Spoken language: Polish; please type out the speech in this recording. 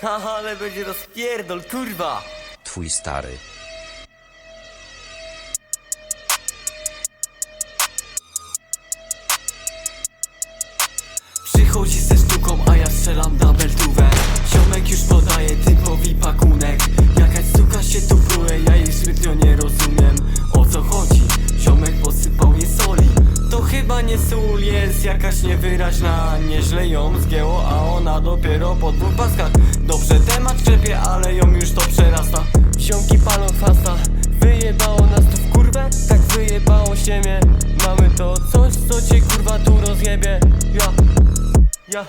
Haha, ale będzie rozpierdol, kurwa! Twój stary. Przychodzi ze sztuką, a ja strzelam double tuwę Ziomek już podaje typowi pakunek Jakaś suka się tu pruje, ja jej zbytnio nie rozumiem O co chodzi? Ziomek posypał jej soli To chyba nie sól, jest jakaś niewyraźna Nieźle ją zgięło, a dopiero po dwóch paskach. Dobrze temat krzepie, ale ją już to przerasta. Ziomki palą fasta. Wyjebało nas tu w kurwę? Tak wyjebało się Mamy to coś, co cię kurwa tu rozjebie. Ja, ja,